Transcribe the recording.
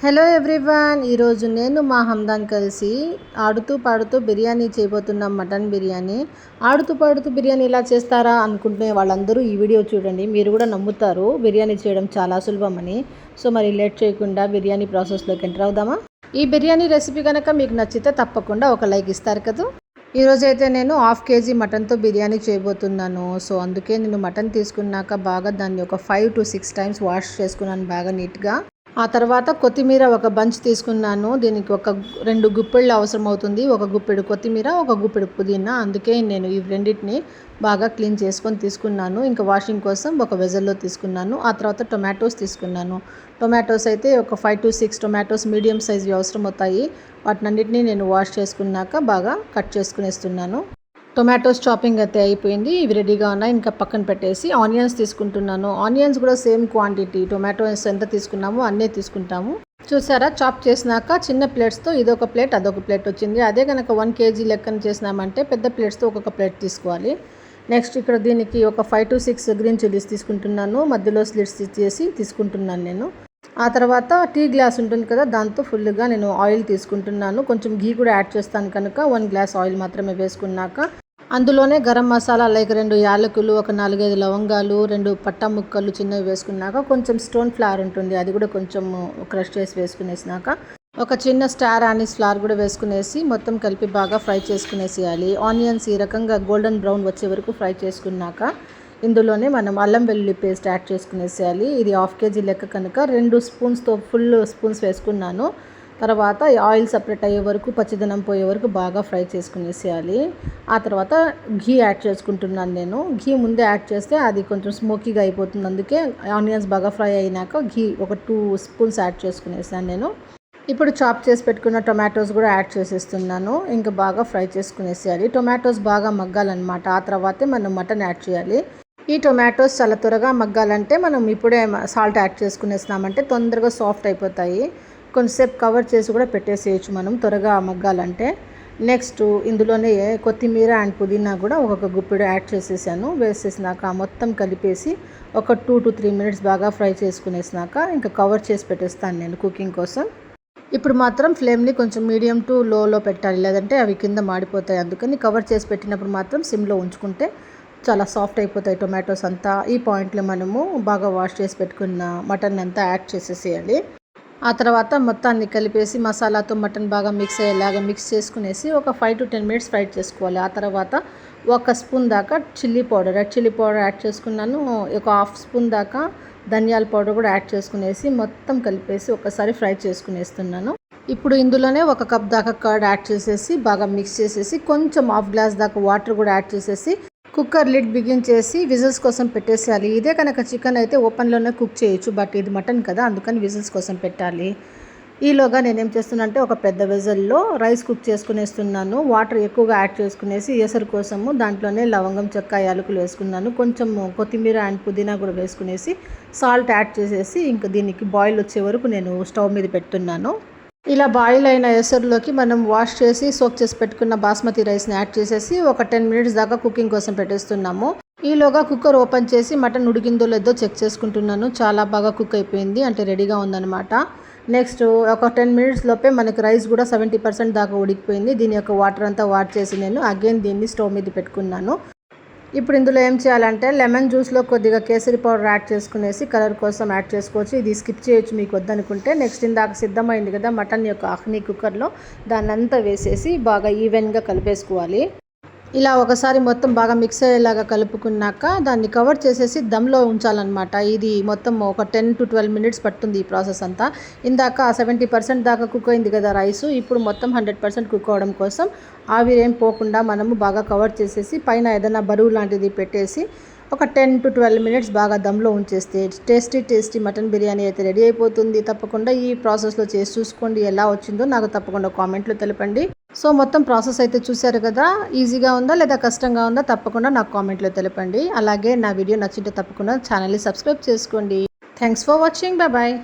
Hello everyone ఈరోజు నేను మా హమ్దాన్ కలిసి ఆడుతూ పాడుతూ బిర్యానీ చేయబోతున్నాం మటన్ బిర్యానీ. ఆడుతూ పాడుతూ బిర్యానీ ఇలా చేస్తారా అనుకుంటే వాళ్ళందరూ ఈ వీడియో చూడండి. మీరు కూడా నమ్ముతారు బిర్యానీ చేయడం చాలా సులభమని. సో మరి లేట్ చేయకుండా బిర్యానీ ప్రాసెస్లోకి ఎంటర్ అవుదామా? ఈ బిర్యానీ రెసిపీ కనుక మీకు నచ్చితే తప్పకుండా ఒక లైక్ ఇస్తారు కదా. ఈరోజైతే నేను హాఫ్ కేజీ మటన్తో బిర్యానీ చేయబోతున్నాను. సో అందుకే నేను మటన్ తీసుకున్నాక బాగా దాన్ని ఒక five to six times wash చేసుకున్నాను బాగా నీట్గా. ఆ తర్వాత కొత్తిమీర ఒక బంచ్ తీసుకున్నాను. దీనికి ఒక రెండు గుప్పెళ్ళు అవసరం అవుతుంది ఒక గుప్పెడు కొత్తిమీర ఒక గుప్పెడు పుదీనా. అందుకే నేను ఈ రెండింటిని బాగా క్లీన్ చేసుకొని తీసుకున్నాను. ఇంకా వాషింగ్ కోసం ఒక వెజల్లో తీసుకున్నాను. ఆ తర్వాత టొమాటోస్ తీసుకున్నాను. టొమాటోస్ అయితే ఒక five to six tomatoes medium సైజ్వి అవసరం అవుతాయి వాటినన్నిటిని నేను వాష్ చేసుకున్నాక బాగా కట్ చేసుకునేస్తున్నాను. టొమాటోస్ చాపింగ్ అయితే అయిపోయింది. ఇవి రెడీగా ఉన్నాయి. ఇంకా పక్కన పెట్టేసి ఆనియన్స్ తీసుకుంటున్నాను. ఆనియన్స్ కూడా సేమ్ క్వాంటిటీ. టొమాటోస్ ఎంత తీసుకున్నామో అన్నీ తీసుకుంటాము. చూసారా? చాప్ చేసినాక చిన్న ప్లేట్స్తో ఇదొక ప్లేట్ అదొక ప్లేట్ వచ్చింది. అదే కనుక వన్ కేజీ లెక్కన చేసినామంటే పెద్ద ప్లేట్స్తో ఒక్కొక్క ప్లేట్ తీసుకోవాలి. నెక్స్ట్ ఇక్కడ దీనికి ఒక five to six green chillies తీసుకుంటున్నాను. మధ్యలో స్లిట్స్ చేసి తీసుకుంటున్నాను నేను. ఆ తర్వాత టీ గ్లాస్ ఉంటుంది కదా దాంతో ఫుల్గా నేను ఆయిల్ తీసుకుంటున్నాను. కొంచెం ఘీ కూడా యాడ్ చేస్తాను కనుక వన్ గ్లాస్ ఆయిల్ మాత్రమే వేసుకున్నాక అందులోనే గరం మసాలా లైక్ రెండు యాలకులు ఒక నాలుగైదు లవంగాలు రెండు పట్టా ముక్కలు చిన్నవి వేసుకున్నాక కొంచెం స్టోన్ ఫ్లవర్ ఉంటుంది. అది కూడా కొంచెం క్రష్ చేసి వేసుకునేసినాక ఒక చిన్న స్టార్ ఆనిస్ ఫ్లవర్ కూడా వేసుకునేసి మొత్తం కలిపి బాగా ఫ్రై చేసుకునేసేయాలి. ఆనియన్స్ ఈ రకంగా గోల్డెన్ బ్రౌన్ వచ్చే వరకు ఫ్రై చేసుకున్నాక ఇందులోనే మనం అల్లం వెల్లుల్లి పేస్ట్ యాడ్ చేసుకునేసేయాలి. ఇది హాఫ్ కేజీ లెక్క కనుక రెండు స్పూన్స్తో ఫుల్ స్పూన్స్ వేసుకున్నాను. తర్వాత ఆయిల్ సపరేట్ అయ్యే వరకు పచ్చిదనం పోయే వరకు బాగా ఫ్రై చేసుకునేసేయాలి. ఆ తర్వాత ఘీ యాడ్ చేసుకుంటున్నాను నేను. ఘీ ముందే యాడ్ చేస్తే అది కొంచెం స్మోకీగా అయిపోతుంది. అందుకే ఆనియన్స్ బాగా ఫ్రై అయినాక ఘీ ఒక టూ స్పూన్స్ యాడ్ చేసుకునేసాను నేను. ఇప్పుడు చాప్ చేసి పెట్టుకున్న టొమాటోస్ కూడా యాడ్ చేసేస్తున్నాను. ఇంకా బాగా ఫ్రై చేసుకునేసేయాలి. టొమాటోస్ బాగా మగ్గాలన్నమాట. ఆ తర్వాతే మనం మటన్ యాడ్ చేయాలి. ఈ టొమాటోస్ చాలా త్వరగా మగ్గాలంటే మనం ఇప్పుడే సాల్ట్ యాడ్ చేసుకునేసినామంటే తొందరగా సాఫ్ట్ అయిపోతాయి. కొంచెంసేపు కవర్ చేసి కూడా పెట్టేసేయచ్చు మనం త్వరగా మగ్గాలంటే. నెక్స్ట్ ఇందులోనే కొత్తిమీర అండ్ పుదీనా కూడా ఒక్కొక్క గుప్పెడు యాడ్ చేసేసాను. వేసేసినాక మొత్తం కలిపేసి ఒక టూ టు త్రీ మినిట్స్ బాగా ఫ్రై చేసుకునేసినాక ఇంకా కవర్ చేసి పెట్టేస్తాను నేను కుకింగ్ కోసం. ఇప్పుడు మాత్రం ఫ్లేమ్ని కొంచెం మీడియం టు లోలో పెట్టాలి లేదంటే అవి కింద మాడిపోతాయి. అందుకని కవర్ చేసి పెట్టినప్పుడు మాత్రం సిమ్లో ఉంచుకుంటే చాలా సాఫ్ట్ అయిపోతాయి టొమాటోస్ అంతా. ఈ పాయింట్లో మనము బాగా వాష్ చేసి పెట్టుకున్న మటన్ అంతా యాడ్ చేసేసేయాలి. ఆ తర్వాత మొత్తాన్ని కలిపేసి మసాలాతో మటన్ బాగా మిక్స్ అయ్యేలాగా మిక్స్ చేసుకునేసి ఒక five to ten minutes fry చేసుకోవాలి. ఆ తర్వాత ఒక స్పూన్ దాకా chilli powder red chilli powder add చేసుకున్నాను. ఒక హాఫ్ స్పూన్ దాకా ధనియాల పౌడర్ కూడా యాడ్ చేసుకునేసి మొత్తం కలిపేసి ఒకసారి ఫ్రై చేసుకునేస్తున్నాను. ఇప్పుడు ఇందులోనే ఒక కప్ దాకా కర్డ్ యాడ్ చేసేసి బాగా మిక్స్ చేసేసి కొంచెం హాఫ్ గ్లాస్ దాకా వాటర్ కూడా యాడ్ చేసేసి కుక్కర్ లిడ్ బిగించేసి విజిల్స్ కోసం పెట్టేసేయాలి. ఇదే కనుక చికెన్ అయితే ఓపెన్లోనే కుక్ చేయొచ్చు బట్ ఇది మటన్ కదా అందుకని విజిల్స్ కోసం పెట్టాలి. ఈలోగా నేనేం చేస్తున్నానంటే ఒక పెద్ద వెజల్లో రైస్ కుక్ చేసుకునేస్తున్నాను. వాటర్ ఎక్కువగా యాడ్ చేసుకునేసి ఎసరు కోసము దాంట్లోనే లవంగం చెక్క యాలకులు వేసుకున్నాను. కొంచెం కొత్తిమీర అండ్ పుదీనా కూడా వేసుకునేసి సాల్ట్ యాడ్ చేసేసి ఇంకా దీనికి బాయిల్ వచ్చే వరకు నేను స్టవ్ మీద పెడుతున్నాను. ఇలా బాయిల్ అయిన ఎసరులోకి మనం వాష్ చేసి సోక్ చేసి పెట్టుకున్న బాస్మతి రైస్ని యాడ్ చేసేసి ఒక టెన్ మినిట్స్ దాకా కుకింగ్ కోసం పెట్టేస్తున్నాము. ఈలోగా కుక్కర్ ఓపెన్ చేసి మటన్ ఉడికిందో లేదో చెక్ చేసుకుంటున్నాను. చాలా బాగా కుక్ అయిపోయింది అంటే రెడీగా ఉందన్నమాట. నెక్స్ట్ ఒక టెన్ మినిట్స్ లోపే మనకి రైస్ కూడా సెవెంటీ పర్సెంట్ దాకా ఉడికిపోయింది. దీని యొక్క వాటర్ అంతా వాట్ చేసి నేను అగైన్ దీన్ని స్టవ్ మీద పెట్టుకున్నాను. ఇప్పుడు ఇందులో ఏం చేయాలంటే లెమన్ జ్యూస్లో కొద్దిగా కేసరి పౌడర్ యాడ్ చేసుకునేసి కలర్ కోసం యాడ్ చేసుకోవచ్చు. ఇది స్కిప్ చేయొచ్చు మీకు వద్దనుకుంటే. నెక్స్ట్ ఇందాక సిద్ధమైంది కదా మటన్ యొక్క అహ్ని కుక్కర్లో. దాన్నంతా వేసేసి బాగా ఈవెన్గా కలిపేసుకోవాలి. ఇలా ఒకసారి మొత్తం బాగా మిక్స్ అయ్యేలాగా కలుపుకున్నాక దాన్ని కవర్ చేసేసి దమ్లో ఉంచాలన్నమాట. ఇది మొత్తం ఒక టెన్ టు ట్వెల్వ్ మినిట్స్ పడుతుంది ఈ ప్రాసెస్ అంతా. ఇందాక సెవెంటీ పర్సెంట్ దాకా కుక్ అయింది కదా రైస్ ఇప్పుడు మొత్తం హండ్రెడ్ పర్సెంట్ కుక్ అవ్వడం కోసం ఆవిరేం పోకుండా మనము బాగా కవర్ చేసేసి పైన ఏదైనా బరువు లాంటిది పెట్టేసి ఒక టెన్ టు ట్వెల్వ్ మినిట్స్ బాగా దమ్లో ఉంచేస్తే టేస్టీ టేస్టీ మటన్ బిర్యానీ అయితే రెడీ అయిపోతుంది. తప్పకుండా ఈ ప్రాసెస్లో చేసి చూసుకోండి ఎలా వచ్చిందో నాకు తప్పకుండా కామెంట్లో తెలపండి. సో మొత్తం ప్రాసెస్ అయితే చూశారు కదా? ఈజీగా ఉందా లేదా కష్టంగా ఉందా? తప్పకుండా నాకు కామెంట్లో తెలపండి. అలాగే నా వీడియో నచ్చింటే తప్పకుండా ఛానల్ని సబ్స్క్రైబ్ చేసుకోండి. Thanks for watching bye bye